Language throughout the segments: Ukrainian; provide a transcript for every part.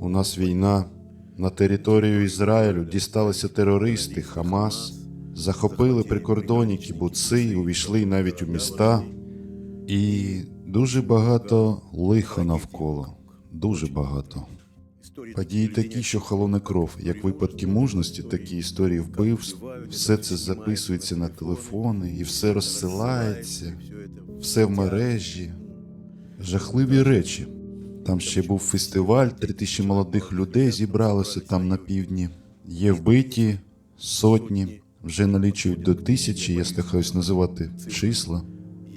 У нас війна. На територію Ізраїлю дісталися терористи Хамас, захопили прикордонні кібуци, увійшли навіть у міста. І дуже багато лиха навколо. Дуже багато. Події такі, що холоне кров, як випадки мужності, такі історії вбивств. Все це записується на телефони і все розсилається, все в мережі. Жахливі речі. Там ще був фестиваль, три тисячі молодих людей зібралося там на півдні. Є вбиті сотні, вже налічують до тисячі, я стихаюсь називати числа.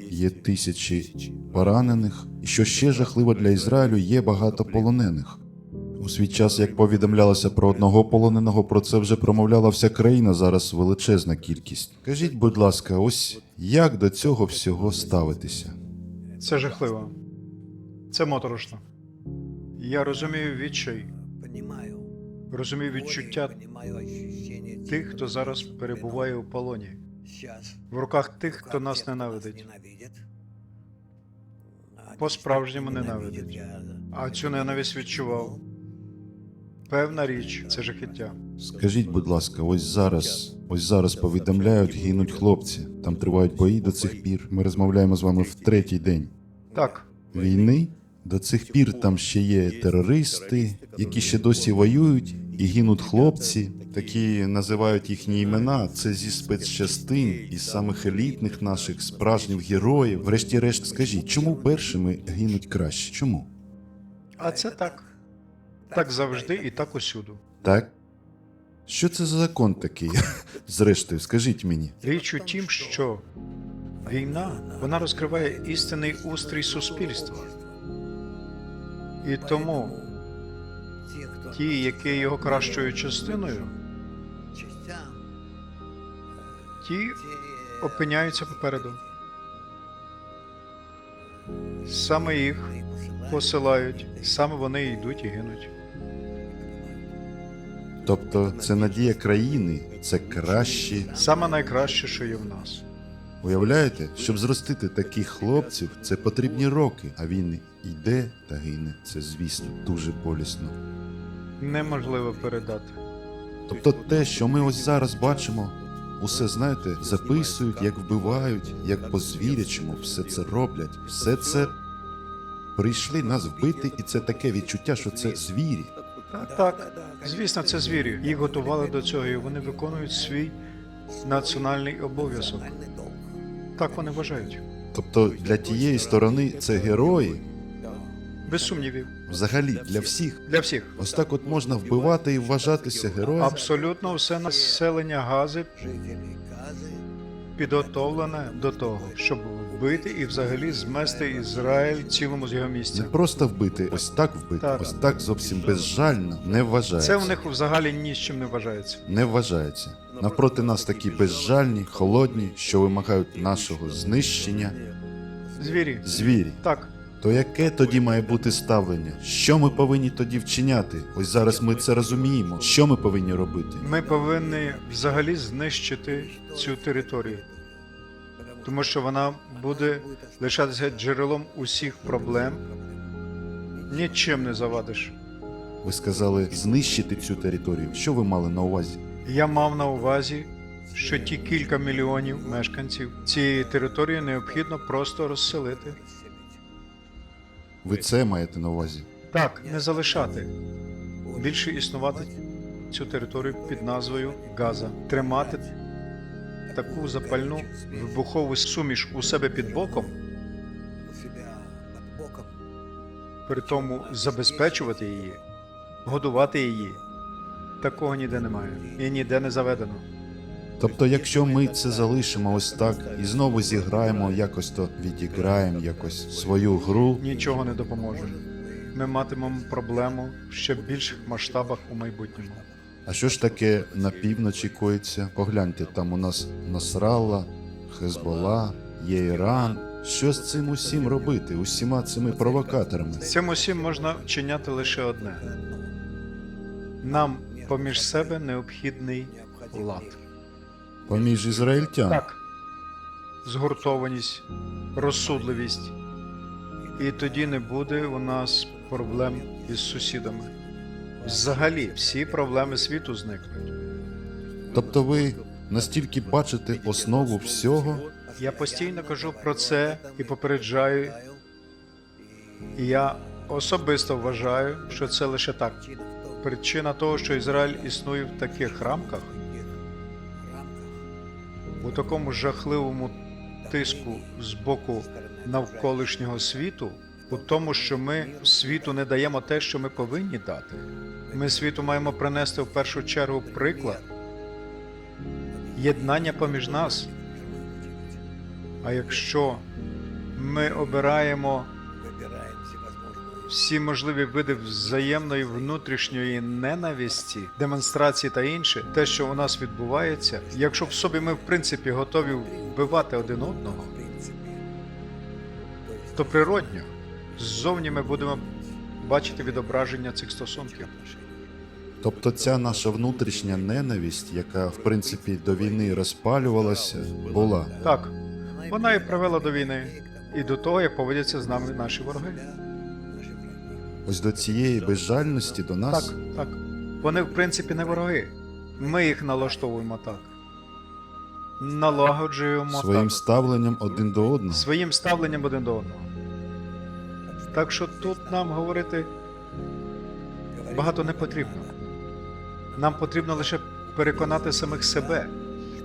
Є тисячі поранених. І що ще жахливо для Ізраїлю, є багато полонених. У свій час, як повідомлялося про одного полоненого, про це вже промовляла вся країна, зараз величезна кількість. Кажіть, будь ласка, ось як до цього всього ставитися? Це жахливо. Це моторошно. Я розумію відчай, розумію відчуття тих, хто зараз перебуває у полоні, в руках тих, хто нас тех, кто ненавидить. По-справжньому я- А цю ненависть відчував. Певна річ це жахіття. Скажіть, будь ласка, ось зараз, ось зараз повідомляють, гинуть хлопці. Там тривають бої до цих пір. Ми розмовляємо з вами в третій день Так, війни. До цих пір там ще є терористи, які ще досі воюють, і гинуть хлопці. Такі називають їхні імена. Це зі спецчастин із самих елітних наших справжніх героїв. Врешті-решт, скажіть, чому першими гинуть краще? Чому? а це так. Так завжди і так усюду. Так? Що це за закон такий? Зрештою, скажіть мені. Річ у тім, що війна вона розкриває істинний устрій суспільства. І тому ті, які є його кращою частиною, ті опиняються попереду. Саме їх посилають, саме вони йдуть і гинуть. Тобто це надія країни, це кращі. Саме найкраще, що є в нас. Уявляєте, щоб зростити таких хлопців, це потрібні роки, а він йде та гине. Це, звісно, дуже болісно. Неможливо передати. Тобто те, що ми ось зараз бачимо, усе знаєте, записують, як вбивають, як по звірячому, все це роблять. Все це прийшли нас вбити, і це таке відчуття, що це звірі. Так, звісно, це звірі. Їх готували до цього, і вони виконують свій національний обов'язок. Так вони вважають. Тобто для тієї сторони це герої, Без сумнівів. взагалі для всіх. Для всіх. Ось так от можна вбивати і вважатися героєм. Абсолютно все населення Гази підготовлене до того, щоб вбити і взагалі змести Ізраїль цілому з його місця. Не просто вбити, ось так вбити, Так. ось так зовсім безжально не вважається. Це в них взагалі ні з чим не вважається. не вважається. Навпроти нас такі безжальні, холодні, що вимагають нашого знищення. Звірі. Звірі. Так, То яке тоді має бути ставлення? Що ми повинні тоді вчиняти? Ось зараз ми це розуміємо. Що ми повинні робити? ми повинні взагалі знищити цю територію, тому що вона буде лишатися джерелом усіх проблем. Нічим не завадиш. Ви сказали знищити цю територію. Що ви мали на увазі? Я мав на увазі, що ті кілька мільйонів мешканців цієї території необхідно просто розселити. Ви це маєте на увазі? Так, не залишати. Більше існувати цю територію під назвою Газа, тримати таку запальну вибухову суміш у себе під боком, при тому забезпечувати її, годувати її. Такого ніде немає і ніде не заведено. Тобто, якщо ми це залишимо ось так і знову зіграємо, якось то відіграємо якось свою гру, Нічого не допоможе. Ми матимемо проблему в ще більших масштабах у майбутньому. А що ж таке на півночі коїться? Погляньте, там у нас Насралла, Хезбола, є Іран. Що з цим усім робити? Усіма цими провокаторами? З цим усім можна вчиняти лише одне: нам поміж себе необхідний лад. Поміж ізраїльтян. Так, згуртованість, розсудливість. І тоді не буде у нас проблем із сусідами. взагалі всі проблеми світу зникнуть. Тобто ви настільки бачите основу всього, Я постійно кажу про це і попереджаю. І я особисто вважаю, що це лише так. Причина того, що Ізраїль існує в таких рамках, такому жахливому тиску з боку навколишнього світу, у тому, що ми світу не даємо те, що ми повинні дати. Ми світу маємо принести в першу чергу приклад єднання поміж нас. А якщо ми обираємо всі можливі види взаємної внутрішньої ненависті, демонстрації та інше, те, що у нас відбувається, якщо в собі ми в принципі готові вбивати один одного, то природньо ззовні ми будемо бачити відображення цих стосунків. тобто ця наша внутрішня ненависть, яка в принципі до війни розпалювалася, була. Так, вона і привела до війни, і до того, як поводяться з нами наші вороги. Ось до цієї безжальності до нас. Так, так. Вони, в принципі, не вороги. Ми їх налаштовуємо так. Налагоджуємо своїм так. ставленням один до одного. своїм ставленням один до одного. Так що тут нам говорити багато не потрібно. Нам потрібно лише переконати самих себе,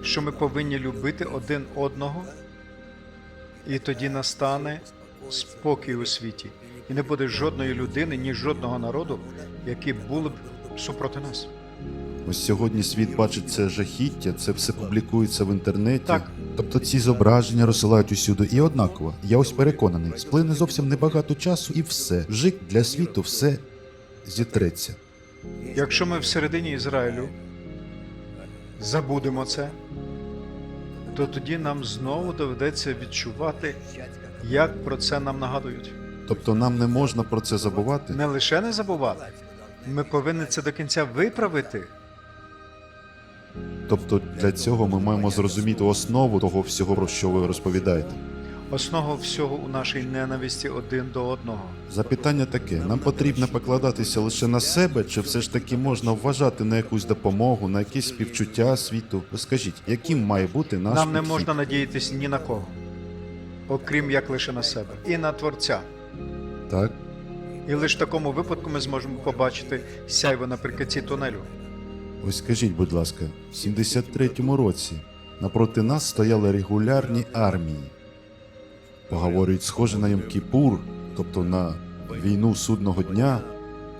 що ми повинні любити один одного, і тоді настане спокій у світі. І не буде жодної людини, ні жодного народу, які були б супроти нас. Ось сьогодні світ бачить це жахіття, це все публікується в інтернеті. Так. Тобто ці зображення розсилають усюди і однаково. Я ось переконаний, сплине зовсім небагато часу і все. Вжик для світу все зітреться. Якщо ми всередині Ізраїлю забудемо це, то тоді нам знову доведеться відчувати, як про це нам нагадують. Тобто нам не можна про це забувати. Не лише не забувати, ми повинні це до кінця виправити. Тобто для цього ми маємо зрозуміти основу того всього, про що ви розповідаєте. Основа всього у нашій ненависті один до одного. Запитання таке: нам потрібно покладатися лише на себе, чи все ж таки можна вважати на якусь допомогу, на якісь співчуття світу? Скажіть, яким має бути наш Нам не підхід? можна надіятись ні на кого, окрім як лише на себе, і на Творця. Так? І лише в такому випадку ми зможемо побачити сяйво наприкінці тунелю. Ось скажіть, будь ласка, в 73-му році напроти нас стояли регулярні армії. Поговорюють, схоже на Йом-Кіпур, тобто на війну судного дня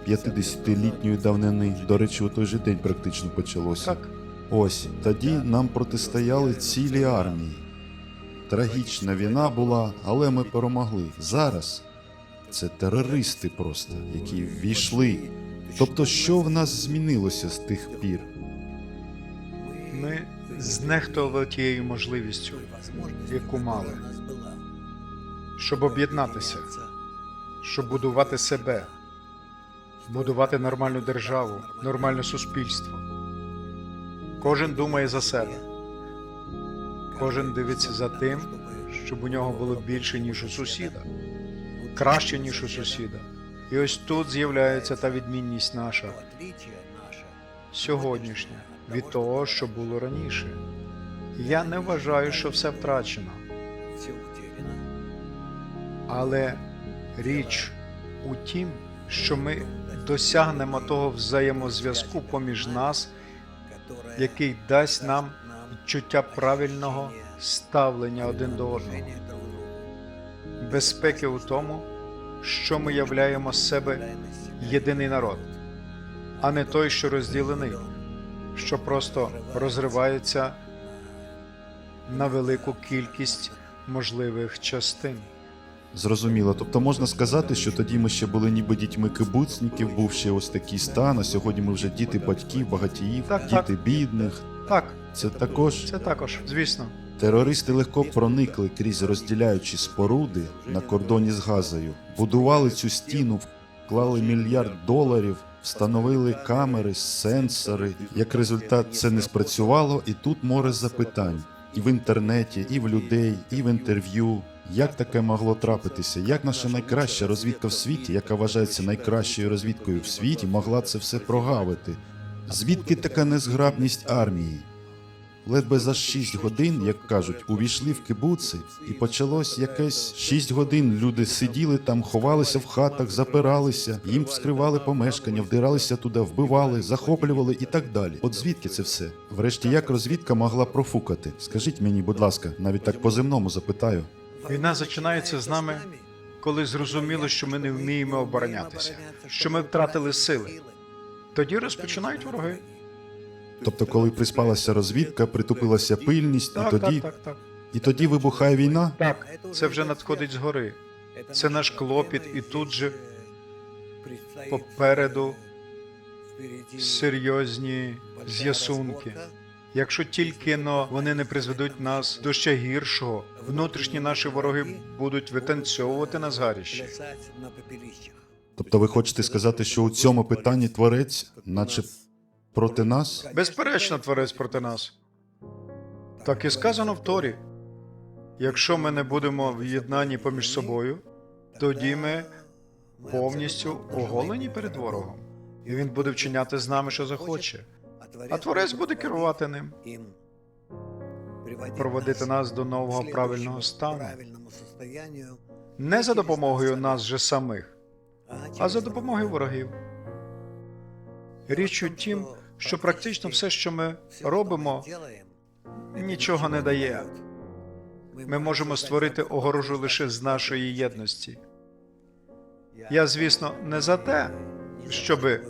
50-літньої давнини. До речі, у той же день практично почалося. Так. Ось тоді нам протистояли цілі армії. Трагічна війна була, але ми перемогли. Зараз це терористи просто, які ввійшли. Тобто, що в нас змінилося з тих пір? Ми знехтували тією можливістю, яку мали, щоб об'єднатися, щоб будувати себе, будувати нормальну державу, нормальне суспільство. Кожен думає за себе. Кожен дивиться за тим, щоб у нього було більше, ніж у сусіда, краще, ніж у сусіда. І ось тут з'являється та відмінність наша, сьогоднішня, від того, що було раніше. Я не вважаю, що все втрачено, але річ у тім, що ми досягнемо того взаємозв'язку поміж нас, який дасть нам відчуття правильного ставлення один до одного. Безпеки у тому, що ми являємо з себе єдиний народ, а не той, що розділений, що просто розривається на велику кількість можливих частин. Зрозуміло. Тобто можна сказати, що тоді ми ще були ніби дітьми кибуцників, був ще ось такий стан, а сьогодні ми вже діти батьків, багатіїв, Так, діти так. бідних. Так, Це також це також, звісно. Терористи легко проникли крізь розділяючі споруди на кордоні з Газою, будували цю стіну, вклали мільярд доларів, встановили камери, сенсори. Як результат, це не спрацювало, і тут море запитань і в інтернеті, і в людей, і в інтерв'ю. Як таке могло трапитися? Як наша найкраща розвідка в світі, яка вважається найкращою розвідкою в світі, могла це все прогавити? Звідки така незграбність армії? Ледве за шість годин, як кажуть, увійшли в кибуци, і почалось якесь шість годин. Люди сиділи там, ховалися в хатах, запиралися, їм вскривали помешкання, вдиралися туди, вбивали, захоплювали і так далі. От звідки це все? Врешті, як розвідка могла профукати? Скажіть мені, будь ласка, навіть так по земному запитаю. Війна починається з нами, коли зрозуміло, що ми не вміємо оборонятися, що ми втратили сили. Тоді розпочинають вороги. Тобто, коли приспалася розвідка, притупилася пильність, і тоді, так, так, так. і тоді вибухає війна. Так, це вже надходить згори. Це наш клопіт, і тут же попереду серйозні з'ясунки. Якщо тільки но вони не призведуть нас до ще гіршого, внутрішні наші вороги будуть витанцьовувати на згарищі. Тобто, ви хочете сказати, що у цьому питанні творець, наче проти нас? Безперечно, творець проти нас. Так і сказано в Торі. Якщо ми не будемо в єднанні поміж собою, тоді ми повністю оголені перед ворогом. І він буде вчиняти з нами, що захоче. А творець буде керувати ним, проводити нас до нового правильного стану. Не за допомогою нас же самих, а за допомогою ворогів. Річ у тім, що практично все, що ми робимо, нічого не дає. Ми можемо створити огорожу лише з нашої єдності. Я, звісно, не за те, щоби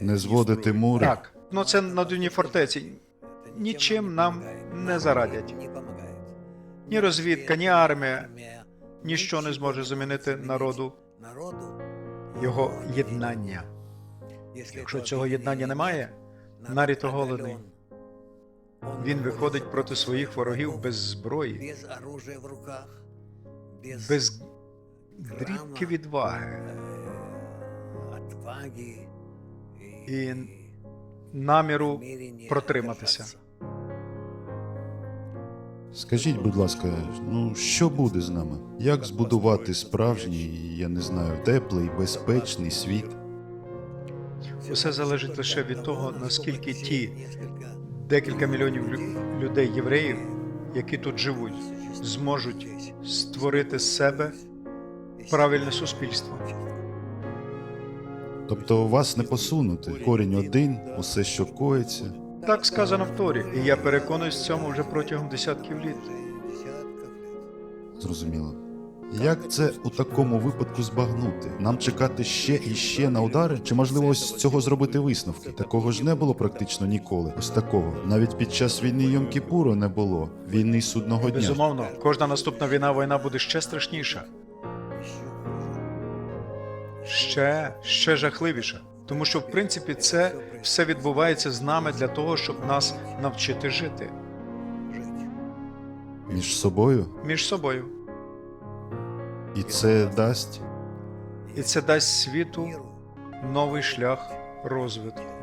Не зводити мури. так, ну це надувні фортеці нічим нам не зарадять. Ні розвідка, ні армія, ніщо не зможе замінити народу його єднання. Якщо цього єднання немає, нарід оголений. Він виходить проти своїх ворогів без зброї, без дрібки відваги, э, І наміру протриматися. Скажіть, будь ласка, ну що буде з нами? Як збудувати справжній, я не знаю, теплий, безпечний світ? Все залежить лише від того, наскільки ті декілька мільйонів людей, євреїв, які тут живуть, зможуть створити з себе правильне суспільство. Тобто вас не посунути. Корінь один, усе, що коїться. Так сказано в Торі, і я переконуюсь в цьому вже протягом десятків літ. Зрозуміло. Як це у такому випадку збагнути? Нам чекати ще і ще на удари? Чи можливо ось з цього зробити висновки? Такого ж не було практично ніколи. Ось такого. Навіть під час війни Йом-Кіпуру не було. Війни судного дня. Безумовно, кожна наступна війна війна буде ще страшніша, ще, ще жахливіша. Тому що, в принципі, це все відбувається з нами для того, щоб нас навчити жити Між собою. між собою. І це дасть І це дасть світу новий шлях розвитку.